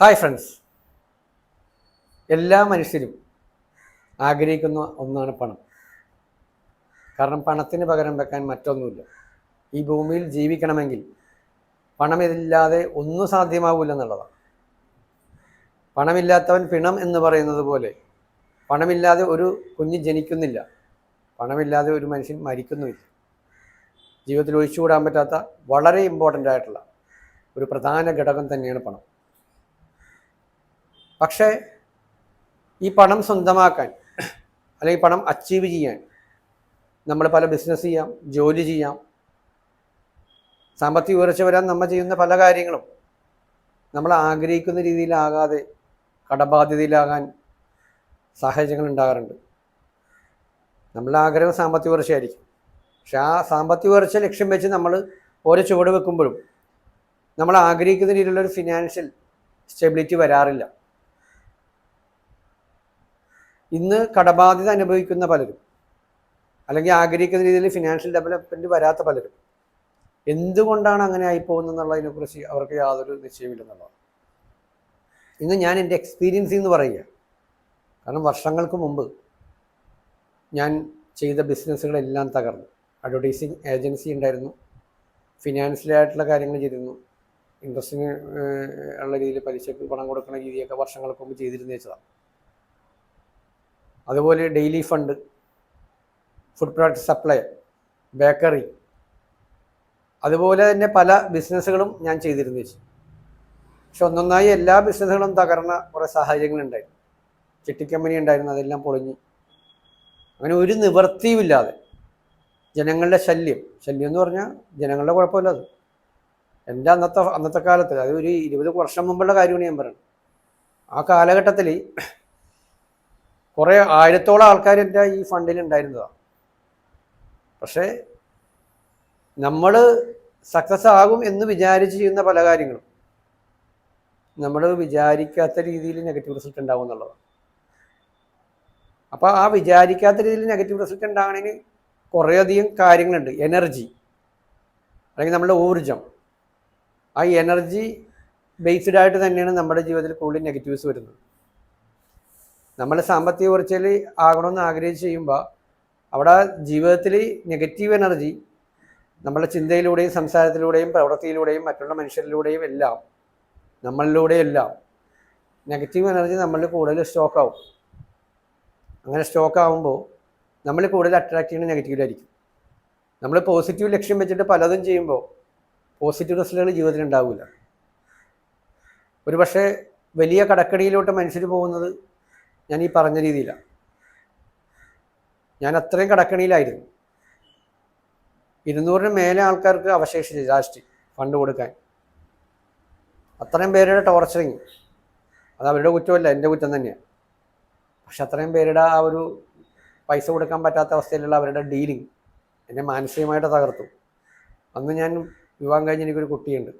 Hi friends എല്ലാ മനുഷ്യരും ആഗ്രഹിക്കുന്ന ഒന്നാണ് പണം. കാരണം പണത്തിന് പകരം വെക്കാൻ മറ്റൊന്നുമില്ല. ഈ ഭൂമിയിൽ ജീവിക്കണമെങ്കിൽ പണമില്ലാതെ ഒന്നും സാധ്യമാവില്ല എന്നുള്ളതാണ്. പണമില്ലാത്തവൻ പിണം എന്ന് പറയുന്നത് പോലെ പണമില്ലാതെ ഒരു കുഞ്ഞ് ജനിക്കുന്നില്ല. പണമില്ലാതെ ഒരു മനുഷ്യൻ മരിക്കുന്നുമില്ല. ജീവിതത്തിൽ ഒഴിച്ചുകൂടാൻ പറ്റാത്ത വളരെ ഇമ്പോർട്ടന്റ് ആയിട്ടുള്ള ഒരു പ്രധാന ഘടകം തന്നെയാണ് പണം. പക്ഷേ ഈ പണം സ്വന്തമാക്കാൻ അല്ലെങ്കിൽ പണം അച്ചീവ് ചെയ്യാൻ നമ്മൾ പല ബിസിനസ് ചെയ്യാം ജോലി ചെയ്യാം. സാമ്പത്തിക ഉയർച്ച വരാൻ നമ്മൾ ചെയ്യുന്ന പല കാര്യങ്ങളും നമ്മൾ ആഗ്രഹിക്കുന്ന രീതിയിലാകാതെ കടബാധ്യതയിലാകാൻ സാഹചര്യങ്ങൾ ഉണ്ടാകാറുണ്ട്. നമ്മളുടെ ആഗ്രഹം സാമ്പത്തിക ഉയർച്ചയായിരിക്കും. പക്ഷെ ആ സാമ്പത്തിക ഉയർച്ച ലക്ഷ്യം വെച്ച് നമ്മൾ ഓരോ ചുവട് വെക്കുമ്പോഴും നമ്മൾ ആഗ്രഹിക്കുന്ന രീതിയിലുള്ള ഒരു ഫിനാൻഷ്യൽ സ്റ്റെബിലിറ്റി വരാറില്ല. ഇന്ന് കടബാധ്യത അനുഭവിക്കുന്ന പലരും അല്ലെങ്കിൽ ആഗ്രഹിക്കുന്ന രീതിയിൽ ഫിനാൻഷ്യൽ ഡെവലപ്മെന്റ് വരാത്ത പലരും എന്തുകൊണ്ടാണ് അങ്ങനെ ആയിപ്പോകുന്നത് എന്നുള്ളതിനെക്കുറിച്ച് അവർക്ക് യാതൊരു നിശ്ചയമില്ലെന്നുള്ളതാണ്. ഇന്ന് ഞാൻ എന്റെ എക്സ്പീരിയൻസ് എന്ന് പറയുക കാരണം വർഷങ്ങൾക്ക് മുമ്പ് ഞാൻ ചെയ്ത ബിസിനസ്സുകളെല്ലാം തകർന്നു. അഡ്വർടൈസിങ് ഏജൻസി ഉണ്ടായിരുന്നു ഫിനാൻഷ്യലായിട്ടുള്ള കാര്യങ്ങൾ ചെയ്തിരുന്നു ഇൻട്രസ്റ്റിന് ഉള്ള രീതിയിൽ പലിശക്ക് പണം കൊടുക്കുന്ന രീതിയൊക്കെ വർഷങ്ങൾക്ക് മുമ്പ് ചെയ്തിരുന്നു വെച്ചതാണ്. അതുപോലെ daily fund food product supply bakery അതുപോലെ തന്നെ പല ബിസിനസ്സുകളും ഞാൻ ചെയ്തിരുന്നു വെച്ചു പക്ഷെ ഒന്നൊന്നായി എല്ലാ ബിസിനസ്സുകളും തകർന്ന കുറേ സാഹചര്യങ്ങളുണ്ടായിരുന്നു ചിട്ടിക്കമ്പനി ഉണ്ടായിരുന്നു അതെല്ലാം പൊളിഞ്ഞു. അങ്ങനെ ഒരു നിവൃത്തിയുമില്ലാതെ ജനങ്ങളുടെ ശല്യം. ശല്യം എന്ന് പറഞ്ഞാൽ ജനങ്ങളുടെ കുഴപ്പമില്ല അത്. എന്റെ അന്നത്തെ അന്നത്തെ കാലത്ത് അത് ഒരു ഇരുപത് വർഷം മുമ്പുള്ള കാര്യമാണ് ഞാൻ പറയുന്നത്. ആ കാലഘട്ടത്തിൽ കുറേ ആയിരത്തോളം ആൾക്കാർ എന്റെ ഈ ഫണ്ടിൽ ഉണ്ടായിരുന്നതാണ് പക്ഷേ നമ്മൾ സക്സസ് ആകും എന്ന് വിചാരിച്ച് ചെയ്യുന്ന പല കാര്യങ്ങളും. നമ്മൾ വിചാരിക്കാത്ത രീതിയിൽ നെഗറ്റീവ് റിസൾട്ട് ഉണ്ടാവും എന്നുള്ളതാണ് അപ്പോൾ ആ വിചാരിക്കാത്ത രീതിയിൽ നെഗറ്റീവ് റിസൾട്ട് ഉണ്ടാകണതിന് കുറേയധികം കാര്യങ്ങളുണ്ട്. എനർജി. അല്ലെങ്കിൽ നമ്മുടെ ഊർജം ആ എനർജി ബേസ്ഡ് ആയിട്ട് തന്നെയാണ് നമ്മുടെ ജീവിതത്തിൽ കൂടുതൽ നെഗറ്റീവ്സ് വരുന്നത്. നമ്മൾ സാമ്പത്തിക ഉയർച്ചയിൽ ആകണമെന്ന് ആഗ്രഹിച്ച് ചെയ്യുമ്പോൾ അവിടെ ജീവിതത്തിൽ നെഗറ്റീവ് എനർജി നമ്മുടെ ചിന്തയിലൂടെയും സംസാരത്തിലൂടെയും പ്രവൃത്തിയിലൂടെയും മറ്റുള്ള മനുഷ്യരിലൂടെയും എല്ലാം നമ്മളിലൂടെ എല്ലാം നെഗറ്റീവ് എനർജി നമ്മളിൽ കൂടുതൽ സ്റ്റോക്ക് ആവും. അങ്ങനെ സ്റ്റോക്ക് ആവുമ്പോൾ നമ്മൾ കൂടുതൽ അട്രാക്റ്റ് ചെയ്യുന്ന നെഗറ്റീവിലായിരിക്കും നമ്മൾ പോസിറ്റീവ് ലക്ഷ്യം വെച്ചിട്ട് പലതും ചെയ്യുമ്പോൾ പോസിറ്റീവ് റിസൾട്ടുകൾ ജീവിതത്തിൽ ഉണ്ടാവില്ല. ഒരു പക്ഷേ വലിയ കടക്കടിയിലോട്ട് മനുഷ്യർ പോകുന്നത് ഞാൻ ഈ പറഞ്ഞ രീതിയിലാണ് ഞാൻ അത്രയും കടക്കണിയിലായിരുന്നു. ഇരുന്നൂറിന് മേലെ ആൾക്കാർക്ക് അവശേഷിച്ചു ലാസ്റ്റ് ഫണ്ട് കൊടുക്കാൻ. അത്രയും പേരുടെ ടോർച്ചറിങ്. അത് അവരുടെ കുറ്റമല്ല എന്റെ കുറ്റം തന്നെയാണ് പക്ഷെ അത്രയും പേരുടെ ആ ഒരു പൈസ കൊടുക്കാൻ പറ്റാത്ത അവസ്ഥയിലുള്ള അവരുടെ ഡീലിങ് എന്നെ മാനസികമായിട്ട് തകർത്തു. അന്ന് ഞാൻ വിവാഹം കഴിഞ്ഞ് എനിക്കൊരു കുട്ടിയുണ്ട്.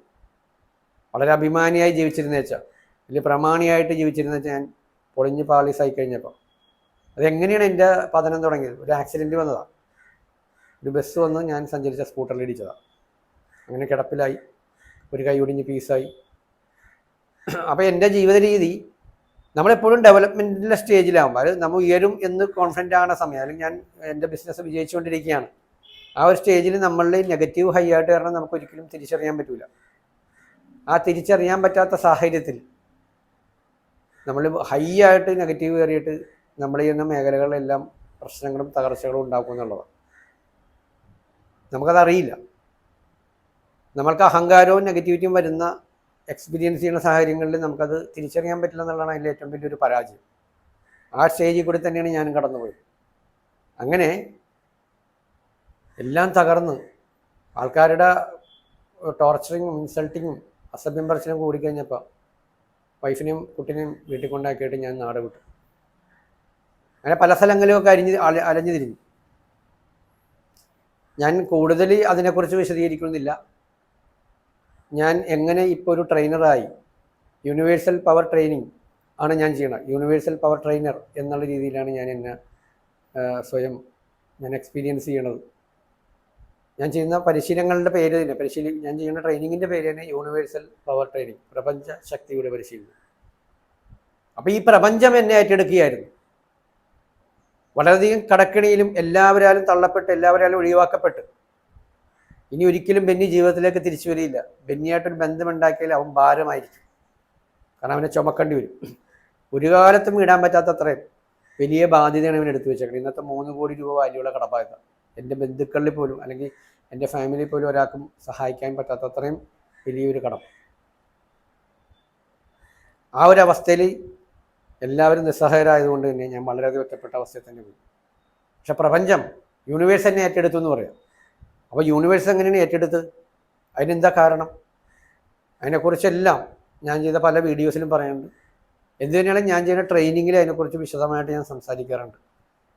വളരെ അഭിമാനിയായി ജീവിച്ചിരുന്നേച്ചാൽ വലിയ പ്രമാണിയായിട്ട് ജീവിച്ചിരുന്നേച്ചാൽ ഞാൻ പൊളിഞ്ഞ് പാളീസായി കഴിഞ്ഞപ്പോൾ അതെങ്ങനെയാണ് എന്റെ പതനം തുടങ്ങിയത്? ഒരു ആക്സിഡന്റ് വന്നതാണ് ഒരു ബസ് വന്ന് ഞാൻ സഞ്ചരിച്ച സ്കൂട്ടറിൽ ഇടിച്ചതാണ് അങ്ങനെ കിടപ്പിലായി. ഒരു കൈ ഒടിഞ്ഞ് പീസായി. അപ്പോൾ എന്റെ ജീവിത രീതി നമ്മളെപ്പോഴും ഡെവലപ്മെന്റിന്റെ സ്റ്റേജിലാകുമ്പോൾ അത് നമ്മൾ ഉയരും എന്ന് കോൺഫിഡന്റ് ആകുന്ന സമയം അല്ലെങ്കിൽ ഞാൻ എന്റെ ബിസിനസ് വിജയിച്ചുകൊണ്ടിരിക്കുകയാണ്. ആ ഒരു സ്റ്റേജിൽ നമ്മളുടെ നെഗറ്റീവ് ഹൈ ആയിട്ട് കാരണം നമുക്ക് ഒരിക്കലും തിരിച്ചറിയാൻ പറ്റില്ല ആ തിരിച്ചറിയാൻ പറ്റാത്ത സാഹചര്യത്തിൽ നമ്മൾ ഹൈ ആയിട്ട് നെഗറ്റീവ് കയറിയിട്ട് നമ്മൾ ചെയ്യുന്ന മേഖലകളിലെല്ലാം പ്രശ്നങ്ങളും തകർച്ചകളും ഉണ്ടാക്കും എന്നുള്ളതാണ്. നമുക്കതറിയില്ല. നമ്മൾക്ക് അഹങ്കാരവും നെഗറ്റിവിറ്റിയും വരുന്ന എക്സ്പീരിയൻസ് ചെയ്യുന്ന സാഹചര്യങ്ങളിൽ നമുക്കത് തിരിച്ചറിയാൻ പറ്റില്ല എന്നുള്ളതാണ് അതിന്റെ ഏറ്റവും വലിയൊരു പരാജയം. ആ സ്റ്റേജിൽ കൂടി തന്നെയാണ് ഞാനും കടന്നുപോയത്. അങ്ങനെ എല്ലാം തകർന്ന് ആൾക്കാരുടെ ടോർച്ചറിങ്ങും ഇൻസൾട്ടിങ്ങും അസഭ്യം പറച്ചിലും കൂടിക്കഴിഞ്ഞപ്പോൾ വൈഫിനെയും കുട്ടിനെയും വീട്ടിൽ കൊണ്ടാക്കിയിട്ട് ഞാൻ നാട് വിട്ടു. അങ്ങനെ പല സ്ഥലങ്ങളിലൊക്കെ അരിഞ്ഞ് അലഞ്ഞു തിരിഞ്ഞു. ഞാൻ കൂടുതൽ അതിനെക്കുറിച്ച് വിശദീകരിക്കുന്നില്ല. ഞാൻ എങ്ങനെ ഇപ്പോൾ ഒരു ട്രെയിനറായി യൂണിവേഴ്സൽ പവർ ട്രെയിനിങ് ആണ് ഞാൻ ചെയ്യണത് യൂണിവേഴ്സൽ പവർ ട്രെയിനർ എന്നുള്ള രീതിയിലാണ് ഞാൻ എന്നെ സ്വയം ഞാൻ എക്സ്പീരിയൻസ് ചെയ്യണത്. ഞാൻ ചെയ്യുന്ന പരിശീലനങ്ങളുടെ പേര് തന്നെ പരിശീലി ഞാൻ ചെയ്യുന്ന ട്രെയിനിങ്ങിന്റെ പേര് തന്നെ യൂണിവേഴ്സൽ പവർ ട്രെയിനിങ് പ്രപഞ്ച ശക്തിയുടെ പരിശീലനം. അപ്പം ഈ പ്രപഞ്ചം എന്നെ ഏറ്റെടുക്കുകയായിരുന്നു. വളരെയധികം കടക്കിണിയിലും എല്ലാവരാലും തള്ളപ്പെട്ട് എല്ലാവരാലും ഒഴിവാക്കപ്പെട്ട്. ഇനി ഒരിക്കലും ബെന്നി ജീവിതത്തിലേക്ക് തിരിച്ചു വരില്ല. ബെന്നിയായിട്ടൊരു ബന്ധമുണ്ടാക്കിയാൽ അവൻ ഭാരമായിരിക്കും. കാരണം അവനെ ചുമക്കേണ്ടി വരും. ഒരു കാലത്തും ഇടാൻ പറ്റാത്തത്രയും വലിയ ബാധ്യതയാണ് ഇവൻ എടുത്തു വെച്ചേക്കുന്നത് ഇന്നത്തെ മൂന്ന് കോടി രൂപ വാല്യുള്ള കടബാധ്യത. എന്റെ ബന്ധുക്കളിൽ പോലും അല്ലെങ്കിൽ എന്റെ ഫാമിലി പോലും ഒരാൾക്കും സഹായിക്കാൻ പറ്റാത്ത അത്രയും വലിയൊരു കടം. ആ ഒരു അവസ്ഥയിൽ എല്ലാവരും നിസ്സഹായരായതുകൊണ്ട് തന്നെ ഞാൻ വളരെയധികം ഒറ്റപ്പെട്ട അവസ്ഥയിൽ തന്നെ പോയി. പക്ഷെ പ്രപഞ്ചം യൂണിവേഴ്സ് തന്നെ ഏറ്റെടുത്തു എന്ന് പറയാം. അപ്പോൾ യൂണിവേഴ്സ് എങ്ങനെയാണ് ഏറ്റെടുത്ത് അതിനെന്താ കാരണം? അതിനെക്കുറിച്ചെല്ലാം ഞാൻ ചെയ്ത പല വീഡിയോസിലും പറയുന്നുണ്ട് എന്ത് തന്നെയാണെങ്കിൽ ഞാൻ ചെയ്യുന്ന ട്രെയിനിങ്ങിൽ അതിനെക്കുറിച്ച് വിശദമായിട്ട് ഞാൻ സംസാരിക്കാറുണ്ട്.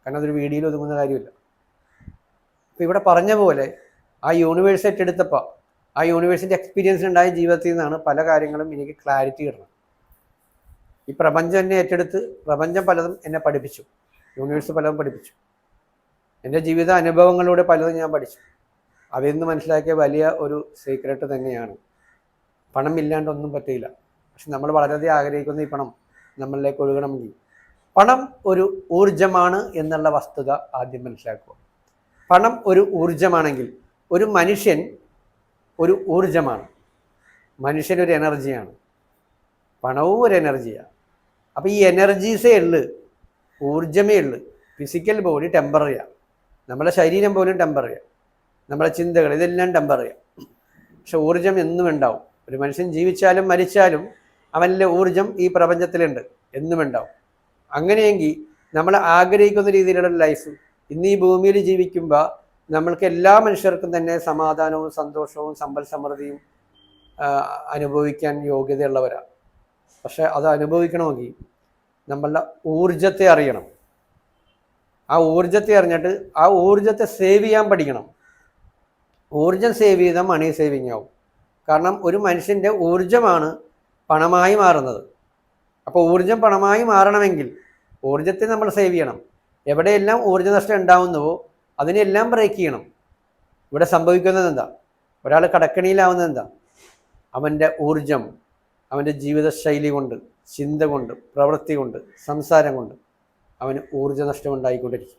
കാരണം അതൊരു വീഡിയോയിൽ ഒതുങ്ങുന്ന കാര്യമില്ല. അപ്പോൾ ഇവിടെ പറഞ്ഞ പോലെ ആ യൂണിവേഴ്സ് ഏറ്റെടുത്തപ്പോൾ ആ യൂണിവേഴ്സിന്റെ എക്സ്പീരിയൻസ് ഉണ്ടായ ജീവിതത്തിൽ നിന്നാണ് പല കാര്യങ്ങളും എനിക്ക് ക്ലാരിറ്റി കിട്ടണം ഈ പ്രപഞ്ചം എന്നെ ഏറ്റെടുത്ത് പ്രപഞ്ചം പലതും എന്നെ പഠിപ്പിച്ചു. യൂണിവേഴ്സ് പലതും പഠിപ്പിച്ചു. എന്റെ ജീവിത അനുഭവങ്ങളിലൂടെ പലതും ഞാൻ പഠിച്ചു. അതിൽ നിന്ന് മനസ്സിലാക്കിയ വലിയ ഒരു സീക്രട്ട് തന്നെയാണ്. പണം ഇല്ലാണ്ടൊന്നും പറ്റില്ല പക്ഷെ നമ്മൾ വളരെയധികം ആഗ്രഹിക്കുന്ന ഈ പണം നമ്മളിലേക്ക് ഒഴുകണമെങ്കിൽ പണം ഒരു ഊർജമാണ് എന്നുള്ള വസ്തുത ആദ്യം മനസ്സിലാക്കുക. പണം ഒരു ഊർജമാണെങ്കിൽ ഒരു മനുഷ്യൻ ഒരു ഊർജമാണ് മനുഷ്യനൊരു എനർജിയാണ്. പണവും ഒരു എനർജിയാണ്. അപ്പോൾ ഈ എനർജീസേ ഉള്ളു ഊർജമേ ഉള്ളു. ഫിസിക്കൽ ബോഡി ടെമ്പററിയാണ് നമ്മുടെ ശരീരം പോലും ടെമ്പററിയാണ് നമ്മുടെ ചിന്തകൾ ഇതെല്ലാം ടെമ്പററിയാണ് പക്ഷെ ഊർജം എന്നും ഉണ്ടാവും. ഒരു മനുഷ്യൻ ജീവിച്ചാലും മരിച്ചാലും അവനിലെ ഊർജം ഈ പ്രപഞ്ചത്തിലുണ്ട്. എന്നും ഉണ്ടാവും. അങ്ങനെയെങ്കിൽ നമ്മൾ ആഗ്രഹിക്കുന്ന രീതിയിലുള്ള ലൈഫ് ഇന്ന് ഈ ഭൂമിയിൽ ജീവിക്കുമ്പോൾ നമ്മൾക്ക് എല്ലാ മനുഷ്യർക്കും തന്നെ സമാധാനവും സന്തോഷവും സമ്പൽ സമൃദ്ധിയും അനുഭവിക്കാൻ യോഗ്യതയുള്ളവരാണ്. പക്ഷെ അത് അനുഭവിക്കണമെങ്കിൽ നമ്മളുടെ ഊർജത്തെ അറിയണം. ആ ഊർജത്തെ അറിഞ്ഞിട്ട് ആ ഊർജത്തെ സേവ് ചെയ്യാൻ പഠിക്കണം. ഊർജം സേവ് ചെയ്താൽ മണി സേവിങ് ആവും. കാരണം ഒരു മനുഷ്യന്റെ ഊർജമാണ് പണമായി മാറുന്നത്. അപ്പോൾ ഊർജം പണമായി മാറണമെങ്കിൽ ഊർജത്തെ നമ്മൾ സേവ് ചെയ്യണം. എവിടെയെല്ലാം ഊർജ നഷ്ടം ഉണ്ടാവുന്നുവോ അതിനെല്ലാം ബ്രേക്ക് ചെയ്യണം. ഇവിടെ സംഭവിക്കുന്നത് എന്താ? ഒരാൾ കടക്കണിയിലാവുന്നത് എന്താ? അവന്റെ ഊർജം അവന്റെ ജീവിതശൈലി കൊണ്ട് ചിന്ത കൊണ്ട് പ്രവൃത്തി കൊണ്ട് സംസാരം കൊണ്ട് അവന് ഊർജ നഷ്ടം ഉണ്ടായിക്കൊണ്ടിരിക്കും.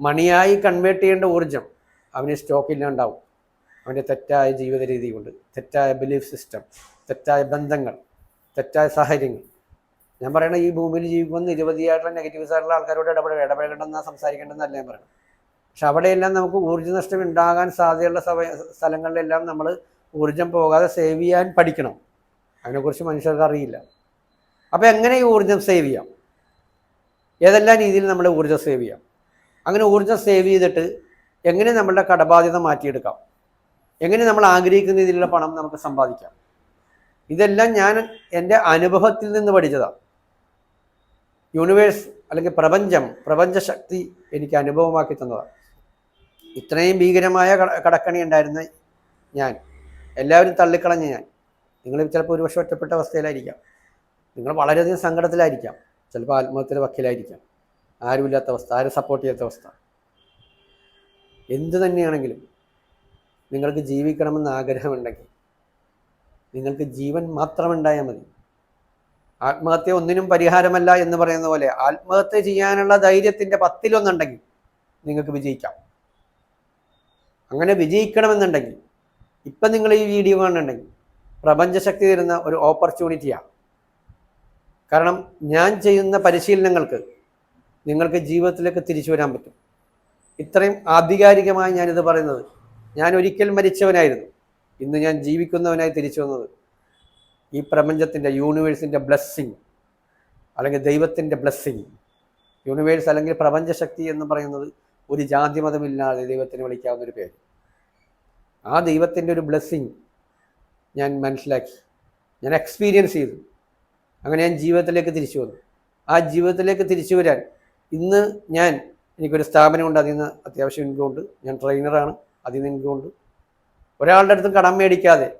മണിയായി കൺവേർട്ട് ചെയ്യേണ്ട ഊർജം അവന് സ്റ്റോക്കില്ലാണ്ടാവും അവന്റെ തെറ്റായ ജീവിത രീതി കൊണ്ട് തെറ്റായ ബിലീഫ് സിസ്റ്റം തെറ്റായ ബന്ധങ്ങൾ തെറ്റായ സാഹചര്യങ്ങൾ ഞാൻ പറയണ ഈ ഭൂമിയിൽ ജീവിക്കുന്ന നിരവധിയായിട്ടുള്ള നെഗറ്റീവ്സ് ആയിട്ടുള്ള ആൾക്കാരോട് ഇടപെടുക ഇടപെടേണ്ടെന്ന സംസാരിക്കേണ്ടതെന്നല്ല ഞാൻ പറയുന്നത് പക്ഷെ അവിടെയെല്ലാം നമുക്ക് ഊർജ നഷ്ടം ഉണ്ടാകാൻ സാധ്യതയുള്ള സമയ സ്ഥലങ്ങളിലെല്ലാം നമ്മൾ ഊർജം പോകാതെ സേവ് ചെയ്യാൻ പഠിക്കണം. അതിനെക്കുറിച്ച് മനുഷ്യർക്ക് അറിയില്ല. അപ്പോൾ എങ്ങനെ ഈ ഊർജം സേവ് ചെയ്യാം? ഏതെല്ലാം രീതിയിൽ നമ്മൾ ഊർജം സേവ് ചെയ്യാം? അങ്ങനെ ഊർജം സേവ് ചെയ്തിട്ട് എങ്ങനെ നമ്മളുടെ കടബാധ്യത മാറ്റിയെടുക്കാം? എങ്ങനെ നമ്മൾ ആഗ്രഹിക്കുന്ന രീതിയിലുള്ള പണം നമുക്ക് സമ്പാദിക്കാം? ഇതെല്ലാം ഞാൻ എന്റെ അനുഭവത്തിൽ നിന്ന് പഠിച്ചതാണ്. യൂണിവേഴ്സ് അല്ലെങ്കിൽ പ്രപഞ്ചം പ്രപഞ്ചശക്തി എനിക്ക് അനുഭവമാക്കി തന്നതാണ്. ഇത്രയും ഭീകരമായ കടക്കണി ഉണ്ടായിരുന്ന ഞാൻ എല്ലാവരും തള്ളിക്കളഞ്ഞ് ഞാൻ നിങ്ങൾ ചിലപ്പോൾ ഒരുപക്ഷെ ഒറ്റപ്പെട്ട അവസ്ഥയിലായിരിക്കാം. നിങ്ങൾ വളരെയധികം സങ്കടത്തിലായിരിക്കാം ചിലപ്പോൾ ആത്മഹത്യയുടെ വക്കീലായിരിക്കാം. ആരുമില്ലാത്ത അവസ്ഥ ആരും സപ്പോർട്ട് ചെയ്യാത്ത അവസ്ഥ. എന്തു തന്നെയാണെങ്കിലും നിങ്ങൾക്ക് ജീവിക്കണമെന്ന് ആഗ്രഹമുണ്ടെങ്കിൽ നിങ്ങൾക്ക് ജീവൻ മാത്രമുണ്ടായാൽ മതി. ആത്മഹത്യ ഒന്നിനും പരിഹാരമല്ല എന്ന് പറയുന്ന പോലെ ആത്മഹത്യ ചെയ്യാനുള്ള ധൈര്യത്തിന്റെ പത്തിലൊന്നുണ്ടെങ്കിൽ നിങ്ങൾക്ക് വിജയിക്കാം. അങ്ങനെ വിജയിക്കണമെന്നുണ്ടെങ്കിൽ ഇപ്പം നിങ്ങൾ ഈ വീഡിയോ കാണുന്നുണ്ടെങ്കിൽ പ്രപഞ്ചശക്തി തരുന്ന ഒരു ഓപ്പർച്യൂണിറ്റിയാണ് കാരണം ഞാൻ ചെയ്യുന്ന പരിശീലനങ്ങൾക്ക് നിങ്ങൾക്ക് ജീവിതത്തിലേക്ക് തിരിച്ചു വരാൻ പറ്റും. ഇത്രയും ആധികാരികമായി ഞാനിത് പറയുന്നത്. ഞാൻ ഒരിക്കൽ മരിച്ചവനായിരുന്നു. ഇന്ന് ഞാൻ ജീവിക്കുന്നവനായി തിരിച്ചു വന്നത് ഈ പ്രപഞ്ചത്തിന്റെ യൂണിവേഴ്സിന്റെ ബ്ലെസ്സിങ് അല്ലെങ്കിൽ ദൈവത്തിന്റെ ബ്ലെസ്സിങ് യൂണിവേഴ്സ് അല്ലെങ്കിൽ പ്രപഞ്ചശക്തി എന്ന് പറയുന്നത് ഒരു ജാതി മതമില്ലാതെ ദൈവത്തിന് വിളിക്കാവുന്ന ഒരു പേര്. ആ ദൈവത്തിന്റെ ഒരു ബ്ലെസ്സിങ് ഞാൻ മനസ്സിലാക്കി. ഞാൻ എക്സ്പീരിയൻസ് ചെയ്തു. അങ്ങനെ ഞാൻ ജീവിതത്തിലേക്ക് തിരിച്ചു വന്നു. ആ ജീവിതത്തിലേക്ക് തിരിച്ചു വരാൻ ഇന്ന് ഞാൻ എനിക്കൊരു സ്ഥാപനമുണ്ട് അതിൽ നിന്ന് അത്യാവശ്യം ഇൻകം ഞാൻ ട്രെയിനറാണ് അതിൽ നിന്ന് ഇൻകം ഉണ്ട്. ഒരാളുടെ അടുത്തും കടം മേടിക്കാതെ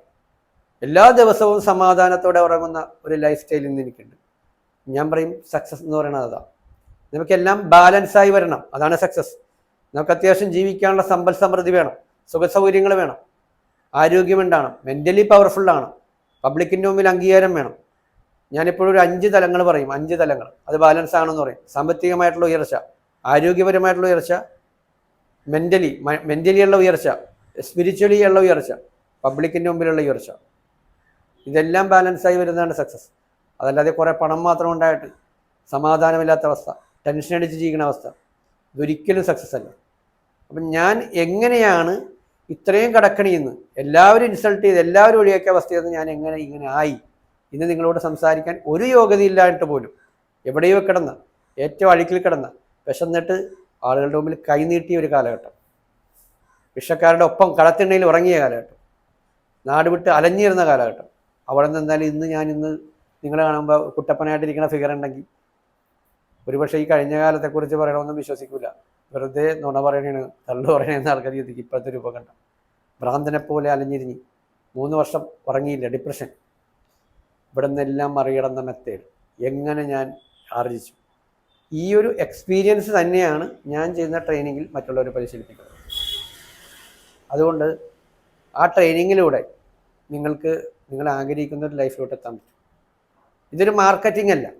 എല്ലാ ദിവസവും സമാധാനത്തോടെ ഉറങ്ങുന്ന ഒരു ലൈഫ് സ്റ്റൈൽ ഇന്ന് എനിക്കുണ്ട്. ഞാൻ പറയും സക്സസ് എന്ന് പറയുന്നത് അതാണ് നമുക്കെല്ലാം ബാലൻസായി വരണം. അതാണ് സക്സസ് നമുക്ക് അത്യാവശ്യം ജീവിക്കാനുള്ള സമ്പൽ സമൃദ്ധി വേണം. സുഖ സൗകര്യങ്ങൾ വേണം. ആരോഗ്യമുണ്ടാകണം മെന്റലി ആണ്. പബ്ലിക്കിന്റെ മുമ്പിൽ അംഗീകാരം വേണം. ഞാനിപ്പോഴും ഒരു അഞ്ച് തലങ്ങൾ പറയും. അഞ്ച് തലങ്ങൾ. അത് ബാലൻസ് ആണെന്ന് പറയും. സാമ്പത്തികമായിട്ടുള്ള ഉയർച്ച ആരോഗ്യപരമായിട്ടുള്ള ഉയർച്ച മെന്റലി മെന്റലി ഉള്ള ഉയർച്ച സ്പിരിച്വലി ഉള്ള ഉയർച്ച പബ്ലിക്കിന്റെ മുമ്പിലുള്ള ഉയർച്ച. ഇതെല്ലാം ബാലൻസായി വരുന്നതാണ് സക്സസ് അതല്ലാതെ കുറേ പണം മാത്രം ഉണ്ടായിട്ട് സമാധാനമില്ലാത്ത അവസ്ഥ ടെൻഷൻ അടിച്ച് ജീവിക്കുന്ന അവസ്ഥ ഇതൊരിക്കലും സക്സസ് അല്ല. അപ്പം ഞാൻ എങ്ങനെയാണ് ഇത്രയും കടക്കണിയെന്ന് എല്ലാവരും ഇൻസൾട്ട് ചെയ്ത് എല്ലാവരും ഒഴിയാക്കിയ അവസ്ഥയിൽ നിന്ന് ഞാൻ എങ്ങനെ ഇങ്ങനെ ആയി ഇന്ന് നിങ്ങളോട് സംസാരിക്കാൻ ഒരു യോഗ്യതയില്ലായിട്ട് പോലും എവിടെയോ കിടന്ന ഏറ്റവും അഴുക്കിൽ കിടന്ന വിശന്നിട്ട് ആളുകളുടെ മുമ്പിൽ കൈനീട്ടിയ ഒരു കാലഘട്ടം. വിഷക്കാരുടെ ഒപ്പം കളത്തിണ്ണയിൽ ഉറങ്ങിയ കാലഘട്ടം. നാട് വിട്ട് അലഞ്ഞിരുന്ന കാലഘട്ടം. അവിടെ നിന്ന് എന്തായാലും ഇന്ന് ഞാൻ ഇന്ന് നിങ്ങളെ കാണുമ്പോൾ കുട്ടപ്പനായിട്ടിരിക്കുന്ന ഫിഗർ ഉണ്ടെങ്കിൽ ഒരുപക്ഷെ ഈ കഴിഞ്ഞ കാലത്തെക്കുറിച്ച് പറയണമെന്നും വിശ്വസിക്കില്ല വെറുതെ നുണ പറയണേണ് തള്ളു പറയണേന്ന് ആൾക്കാർ ചിന്തിക്കും ഇപ്പോഴത്തെ രൂപ കണ്ട ഭ്രാന്തനെ പോലെ അലഞ്ഞിരിഞ്ഞ് മൂന്ന് വർഷം ഉറങ്ങിയില്ല ഡിപ്രഷൻ ഇവിടെ നിന്നെല്ലാം മറികടന്ന മെത്തേഡ്. എങ്ങനെ ഞാൻ ആർജിച്ചു? ഈ ഒരു എക്സ്പീരിയൻസ് തന്നെയാണ് ഞാൻ ചെയ്യുന്ന ട്രെയിനിങ്ങിൽ മറ്റുള്ളവരെ പരിശീലിപ്പിക്കുന്നത്. അതുകൊണ്ട് ആ ട്രെയിനിങ്ങിലൂടെ നിങ്ങൾക്ക് നിങ്ങൾ ആഗ്രഹിക്കുന്ന ഒരു ലൈഫിലോട്ട് എത്താൻ പറ്റും. ഇതൊരു മാർക്കറ്റിംഗ് അല്ല.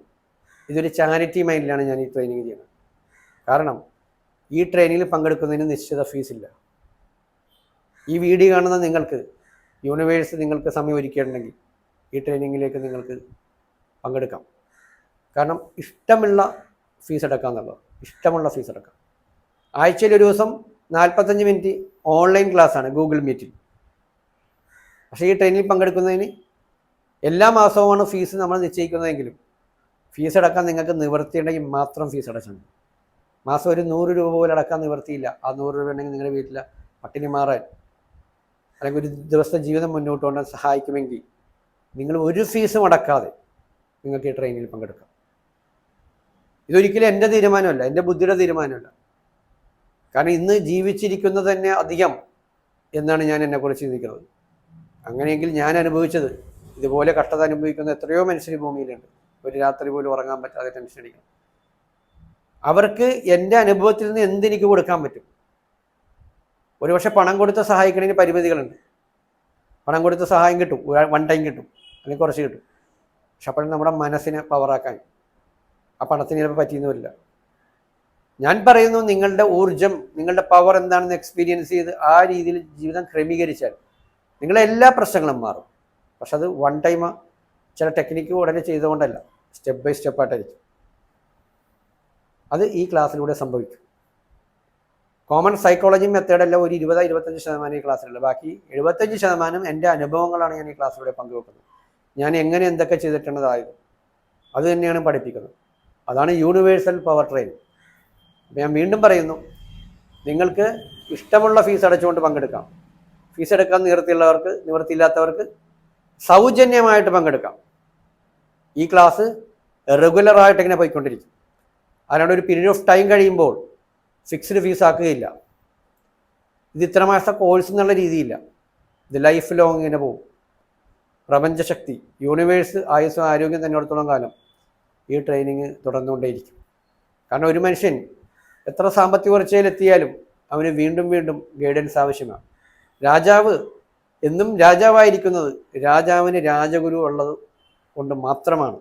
ഇതൊരു ചാരിറ്റി മൈൻഡിലാണ് ഞാൻ ഈ ട്രെയിനിങ് ചെയ്യുന്നത്. കാരണം ഈ ട്രെയിനിങ്ങിൽ പങ്കെടുക്കുന്നതിന് നിശ്ചിത ഫീസില്ല ഈ വീഡിയോ കാണുന്ന നിങ്ങൾക്ക് യൂണിവേഴ്സ് നിങ്ങൾക്ക് സമയം ഒരുക്കിയിട്ടുണ്ടെങ്കിൽ ഈ ട്രെയിനിങ്ങിലേക്ക് നിങ്ങൾക്ക് പങ്കെടുക്കാം. കാരണം ഇഷ്ടമുള്ള ഫീസ് അടക്കാം എന്നുള്ളത്. ഇഷ്ടമുള്ള ഫീസ് അടക്കാം. ആഴ്ചയിൽ ഒരു ദിവസം നാൽപ്പത്തഞ്ച് മിനിറ്റ് ഓൺലൈൻ ക്ലാസ്സാണ് ഗൂഗിൾ മീറ്റിൽ പക്ഷേ ഈ ട്രെയിനിൽ പങ്കെടുക്കുന്നതിന് എല്ലാ മാസവുമാണ് ഫീസ് നമ്മൾ നിശ്ചയിക്കുന്നതെങ്കിലും ഫീസ് അടക്കാൻ നിങ്ങൾക്ക് നിവർത്തിയുണ്ടെങ്കിൽ മാത്രം ഫീസ് അടച്ചാൽ മാസം ഒരു നൂറ് രൂപ പോലും അടക്കാൻ നിവർത്തിയില്ല. ആ നൂറ് രൂപ ഉണ്ടെങ്കിൽ നിങ്ങളുടെ വീട്ടിലെ പട്ടിണി മാറാൻ അല്ലെങ്കിൽ ഒരു ദിവസത്തെ ജീവിതം മുന്നോട്ട് കൊണ്ടുപോകാൻ സഹായിക്കുമെങ്കിൽ നിങ്ങൾ ഒരു ഫീസും അടക്കാതെ നിങ്ങൾക്ക് ഈ ട്രെയിനിൽ പങ്കെടുക്കാം. ഇതൊരിക്കലും എന്റെ തീരുമാനമല്ല എന്റെ ബുദ്ധിയുടെ തീരുമാനമല്ല. കാരണം ഇന്ന് ജീവിച്ചിരിക്കുന്നത് തന്നെ അധികം എന്നാണ് ഞാൻ എന്നെക്കുറിച്ച് ചിന്തിക്കുന്നത്. അങ്ങനെയെങ്കിൽ ഞാൻ അനുഭവിച്ചത് ഇതുപോലെ കഷ്ടത അനുഭവിക്കുന്ന എത്രയോ മനുഷ്യർ ഭൂമിയിലുണ്ട്. ഒരു രാത്രി പോലും ഉറങ്ങാൻ പറ്റാതെ ടെൻഷൻ അടിക്കും. അവർക്ക് എന്റെ അനുഭവത്തിൽ നിന്ന് എന്തെനിക്ക് കൊടുക്കാൻ പറ്റും? ഒരുപക്ഷെ പണം കൊടുത്ത് സഹായിക്കണതിന് പരിമിതികളുണ്ട്. പണം കൊടുത്ത് സഹായം കിട്ടും. വൺ ടൈം കിട്ടും. അല്ലെങ്കിൽ കുറച്ച് കിട്ടും. പക്ഷെ അപ്പോൾ നമ്മുടെ മനസ്സിനെ പവറാക്കാൻ ആ പണത്തിന് ചിലപ്പോൾ പറ്റിയെന്നുമില്ല. ഞാൻ പറയുന്നു നിങ്ങളുടെ ഊർജം നിങ്ങളുടെ പവർ എന്താണെന്ന് എക്സ്പീരിയൻസ് ചെയ്ത് ആ രീതിയിൽ ജീവിതം ക്രമീകരിച്ചാൽ നിങ്ങളെ എല്ലാ പ്രശ്നങ്ങളും മാറും. പക്ഷെ അത് വൺ ടൈം ചില ടെക്നിക്ക് ഉടനെ ചെയ്തുകൊണ്ടല്ല. സ്റ്റെപ്പ് ബൈ സ്റ്റെപ്പായിട്ടായിരിക്കും അത് ഈ ക്ലാസ്സിലൂടെ സംഭവിക്കും. കോമൺ സൈക്കോളജി മെത്തേഡെല്ലാം ഒരു ഇരുപത് ഇരുപത്തഞ്ച് ശതമാനം ഈ ക്ലാസ്സിലുള്ളത് ബാക്കി എഴുപത്തഞ്ച് ശതമാനം എന്റെ അനുഭവങ്ങളാണ് ഞാൻ ഈ ക്ലാസ്സിലൂടെ പങ്കുവെക്കുന്നത്. ഞാൻ എങ്ങനെ എന്തൊക്കെ ചെയ്തിട്ടുള്ളതായത് അത് തന്നെയാണ് പഠിപ്പിക്കുന്നത്. അതാണ് യൂണിവേഴ്സൽ പവർ ട്രെയിൻ അപ്പോൾ ഞാൻ വീണ്ടും പറയുന്നു നിങ്ങൾക്ക് ഇഷ്ടമുള്ള ഫീസ് അടച്ചുകൊണ്ട് പങ്കെടുക്കാം. ഫീസ് എടുക്കാൻ നിവൃത്തിയുള്ളവർക്ക് നിവൃത്തിയില്ലാത്തവർക്ക് സൗജന്യമായിട്ട് പങ്കെടുക്കാം. ഈ ക്ലാസ് റെഗുലറായിട്ട് ഇങ്ങനെ പോയിക്കൊണ്ടിരിക്കും. അതിനോട് ഒരു പീരീഡ് ഓഫ് ടൈം കഴിയുമ്പോൾ ഫിക്സ്ഡ് ഫീസ് ആക്കുകയില്ല. ഇത് ഇത്ര മാസത്തെ കോഴ്സ് എന്നുള്ള രീതിയില്ല. ഇത് ലൈഫ് ലോങ് ഇങ്ങനെ പോകും. പ്രപഞ്ചശക്തി യൂണിവേഴ്സ് ആയുസ്സും ആരോഗ്യം തന്നിടത്തോളം കാലം ഈ ട്രെയിനിങ് തുടർന്നുകൊണ്ടേയിരിക്കും. കാരണം ഒരു മനുഷ്യൻ എത്ര സാമ്പത്തിക ഉയർച്ചയിലെത്തിയാലും അവന് വീണ്ടും വീണ്ടും ഗൈഡൻസ് ആവശ്യമാണ്. രാജാവ് എന്നും രാജാവായിരിക്കുന്നത് രാജാവിന് രാജഗുരു ഉള്ളത് കൊണ്ട് മാത്രമാണ്.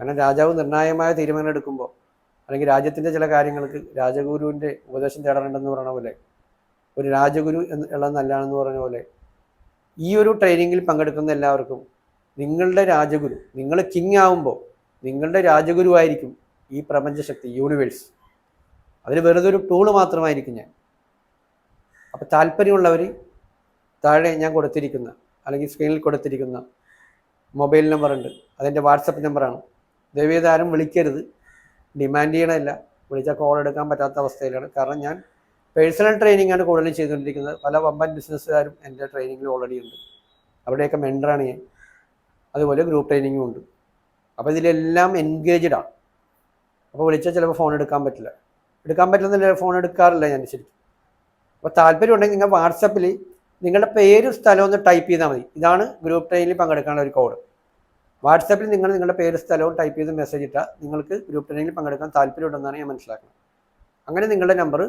കാരണം രാജാവ് നിർണായകമായ തീരുമാനം എടുക്കുമ്പോൾ അല്ലെങ്കിൽ രാജ്യത്തിന്റെ ചില കാര്യങ്ങൾക്ക് രാജഗുരുവിന്റെ ഉപദേശം തേടാറുണ്ടെന്ന് പറയണ പോലെ ഒരു രാജഗുരു എന്ന് ഉള്ളത് നല്ലതാണെന്ന് പറഞ്ഞ പോലെ ഈ ഒരു ട്രെയിനിങ്ങിൽ പങ്കെടുക്കുന്ന എല്ലാവർക്കും നിങ്ങളുടെ രാജഗുരു നിങ്ങൾ കിങ് ആവുമ്പോൾ നിങ്ങളുടെ രാജഗുരുവായിരിക്കും ഈ പ്രപഞ്ചശക്തി യൂണിവേഴ്സ് അതിന് വെറുതെ ഒരു ടൂൾ മാത്രമായിരിക്കും ഞാൻ. അപ്പോൾ താല്പര്യമുള്ളവർ താഴെ ഞാൻ കൊടുത്തിരിക്കുന്ന അല്ലെങ്കിൽ സ്ക്രീനിൽ കൊടുത്തിരിക്കുന്ന മൊബൈൽ നമ്പർ ഉണ്ട്. അതെന്റെ വാട്സപ്പ് നമ്പറാണ് ദയവേത് ആരും വിളിക്കരുത്. ഡിമാൻഡ് ചെയ്യണമല്ല വിളിച്ചാൽ കോൾ എടുക്കാൻ പറ്റാത്ത അവസ്ഥയിലാണ്. കാരണം ഞാൻ പേഴ്സണൽ ട്രെയിനിങ് ആണ് കൂടുതലും ചെയ്തുകൊണ്ടിരിക്കുന്നത്. പല വമ്പൻ ബിസിനസ്സുകാരും എന്റെ ട്രെയിനിങ്ങിൽ ഓൾറെഡി ഉണ്ട്. അവിടെയൊക്കെ മെൻഡറാണ് ഞാൻ. അതുപോലെ ഗ്രൂപ്പ് ട്രെയിനിങ്ങും ഉണ്ട്. അപ്പോൾ ഇതിലെല്ലാം എൻഗേജ്ഡാണ് അപ്പോൾ വിളിച്ചാൽ ചിലപ്പോൾ ഫോൺ എടുക്കാൻ പറ്റില്ല. എടുക്കാൻ പറ്റുന്നില്ല ഫോൺ എടുക്കാറില്ല ഞാൻ ശരിക്കും. അപ്പോൾ താല്പര്യം ഉണ്ടെങ്കിൽ നിങ്ങൾ വാട്സപ്പിൽ നിങ്ങളുടെ പേരും സ്ഥലവും ഒന്ന് ടൈപ്പ് ചെയ്താൽ മതി. ഇതാണ് ഗ്രൂപ്പ് ട്രെയിനിൽ പങ്കെടുക്കാനുള്ള ഒരു കോഡ്. വാട്സാപ്പിൽ നിങ്ങൾ നിങ്ങളുടെ പേര് സ്ഥലവും ടൈപ്പ് ചെയ്ത് മെസ്സേജ് ഇട്ടാൽ നിങ്ങൾക്ക് ഗ്രൂപ്പ് ട്രെയിനിൽ പങ്കെടുക്കാൻ താല്പര്യമുണ്ടെന്നാണ് ഞാൻ മനസ്സിലാക്കുന്നത്. അങ്ങനെ നിങ്ങളുടെ നമ്പർ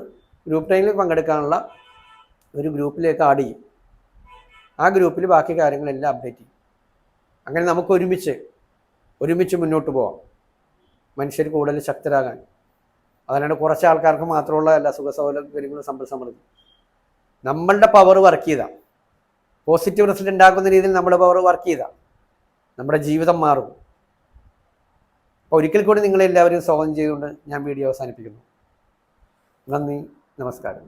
ഗ്രൂപ്പ് ട്രെയിനിൽ പങ്കെടുക്കാനുള്ള ഒരു ഗ്രൂപ്പിലേക്ക് ആഡ് ചെയ്യും. ആ ഗ്രൂപ്പിൽ ബാക്കി കാര്യങ്ങളെല്ലാം അപ്ഡേറ്റ് ചെയ്യും. അങ്ങനെ നമുക്ക് ഒരുമിച്ച് ഒരുമിച്ച് മുന്നോട്ട് പോവാം. മനുഷ്യർ കൂടുതൽ ശക്തരാകാൻ. അതല്ലാണ്ട് കുറച്ച് ആൾക്കാർക്ക് മാത്രമുള്ള എല്ലാ സുഖ സൗകര്യങ്ങളും സമ്പൽ സമൃദ്ധി നമ്മളുടെ പവർ വർക്ക് ചെയ്താൽ പോസിറ്റീവ് റിസൾട്ട് ഉണ്ടാക്കുന്ന രീതിയിൽ നമ്മുടെ പവർ വർക്ക് ചെയ്താൽ നമ്മുടെ ജീവിതം മാറും. അപ്പോൾ ഒരിക്കൽ കൂടി നിങ്ങളെല്ലാവരും സ്വാഗതം ചെയ്തുകൊണ്ട് ഞാൻ വീഡിയോ അവസാനിപ്പിക്കുന്നു. നന്ദി നമസ്കാരം.